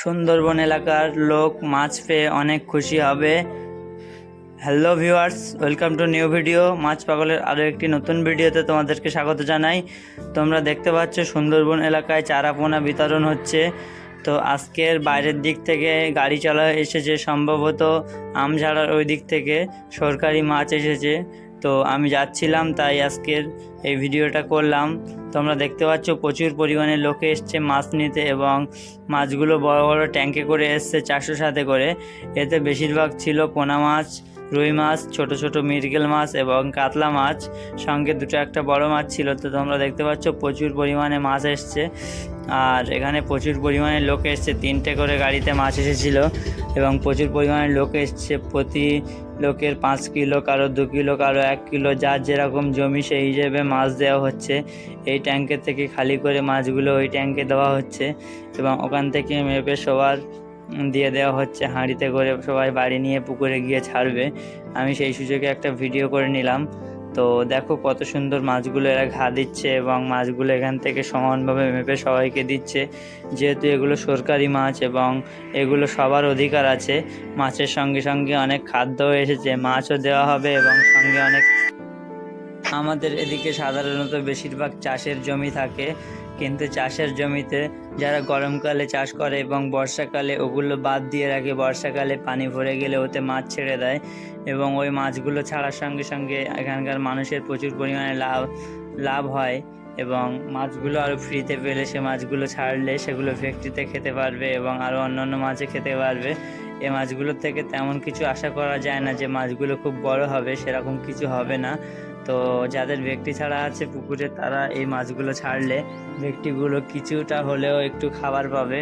সুন্দরবন এলাকার লোক মাছ পেয়ে অনেক খুশি হবে। Hello viewers welcome to new video মাছ পাগলের আরও একটি নতুন ভিডিওতে তোমাদেরকে স্বাগত জানাই। তোমরা দেখতে পাচ্ছ সুন্দরবন এলাকায় চারা পোনা বিতরণ হচ্ছে। তো আজকের বাইরের দিক থেকে গাড়ি চলা এসেছে সম্ভবত। আমঝাড়ার ওই দিক থেকে সরকারি মাছ এসেছে। তো আমি যাচ্ছিলাম, তাই আজকের এই ভিডিওটা করলাম। তোমরা দেখতে পাচ্ছ প্রচুর পরিমাণে লোকে এসছে মাছ নিতে এবং মাছগুলো বড় বড় ট্যাঙ্কে করে এসছে চারশো সাথে করে। এতে বেশিরভাগ ছিল পোনা মাছ, রুই মাছ, ছোট ছোট মৃগেল মাছ এবং কাতলা মাছ। সঙ্গে দুটো একটা বড় মাছ ছিল, তো তোমরা দেখতে পাচ্ছ প্রচুর পরিমাণে মাছ এসছে। আর এখানে প্রচুর পরিমাণে লোক এসছে, তিনটে করে গাড়িতে মাছ এসেছিল এবং প্রচুর পরিমাণে লোক এসছে প্রতি লোকের পাঁচ কিলো, কারও দু কিলো, কারও এক কিলো, যার যেরকম জমি সেই হিসেবে মাছ দেওয়া হচ্ছে। এই ট্যাঙ্কের থেকে খালি করে মাছগুলো ওই ট্যাঙ্কে দেওয়া হচ্ছে এবং ওখান থেকে মেপে সবার দিয়ে দেওয়া হচ্ছে, হাঁড়িতে করে সবাই বাড়ি নিয়ে পুকুরে গিয়ে ছাড়বে। আমি সেই সুযোগে একটা ভিডিও করে নিলাম। তো দেখো কত সুন্দর মাছগুলো এরা ঘা দিচ্ছে এবং মাছগুলো এখান থেকে সমানভাবে মেপে সবাইকে দিচ্ছে। যেহেতু এগুলো সরকারি মাছ এবং এগুলো সবার অধিকার আছে, মাছের সঙ্গে সঙ্গে অনেক খাদ্যও এসেছে, মাছও দেওয়া হবে এবং সঙ্গে অনেক আমাদের এদিকে সাধারণত বেশিরভাগ চাষের জমি থাকে। কিন্তু চাষের জমিতে যারা গরমকালে চাষ করে এবং বর্ষাকালে ওগুলো বাদ দিয়ে রাখে, বর্ষাকালে পানি ভরে গেলে ওতে মাছ ছেড়ে দেয় এবং ওই মাছগুলো ছাড়ার সঙ্গে সঙ্গে এখানকার মানুষের প্রচুর পরিমাণে লাভ লাভ হয় এবং মাছগুলো আরও ফ্রিতে পেলে সে মাছগুলো ছাড়লে সেগুলো ফ্যাক্টরিতে খেতে পারবে এবং আরও অন্যান্য মাছে খেতে পারবে। এই মাছগুলোর থেকে তেমন কিছু আশা করা যায় না যে মাছগুলো খুব বড় হবে, সেরকম কিছু হবে না। তো যাদের ব্যক্তি ছাড়া আছে পুকুরে, তারা এই মাছগুলো ছাড়লে ব্যক্তিগুলো কিছুটা হলেও একটু খাবার পাবে,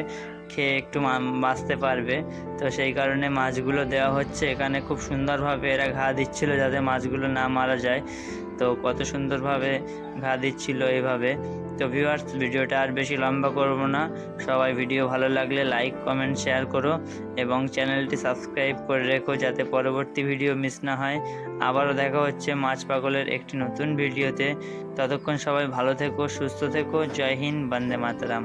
খেয়ে একটু বাঁচতে পারবে। তো সেই কারণে মাছগুলো দেওয়া হচ্ছে। এখানে খুব সুন্দরভাবে এরা ঘা দিচ্ছিল যাতে মাছগুলো না মারা যায়। তো কত সুন্দরভাবে ঘা দিচ্ছিল এইভাবে তো ভিউয়ার্স ভিডিওটা আর বেশি লম্বা করব না। সবাই ভিডিও ভালো লাগলে লাইক কমেন্ট শেয়ার করো এবং চ্যানেলটি সাবস্ক্রাইব করে রেখো যাতে পরবর্তী ভিডিও মিস না হয়। আবারও দেখা হচ্ছে মাছ পাগলের একটি নতুন ভিডিওতে। ততক্ষণ সবাই ভালো থেকো, সুস্থ থেকো। জয় হিন্দ, বন্দে মাতরম।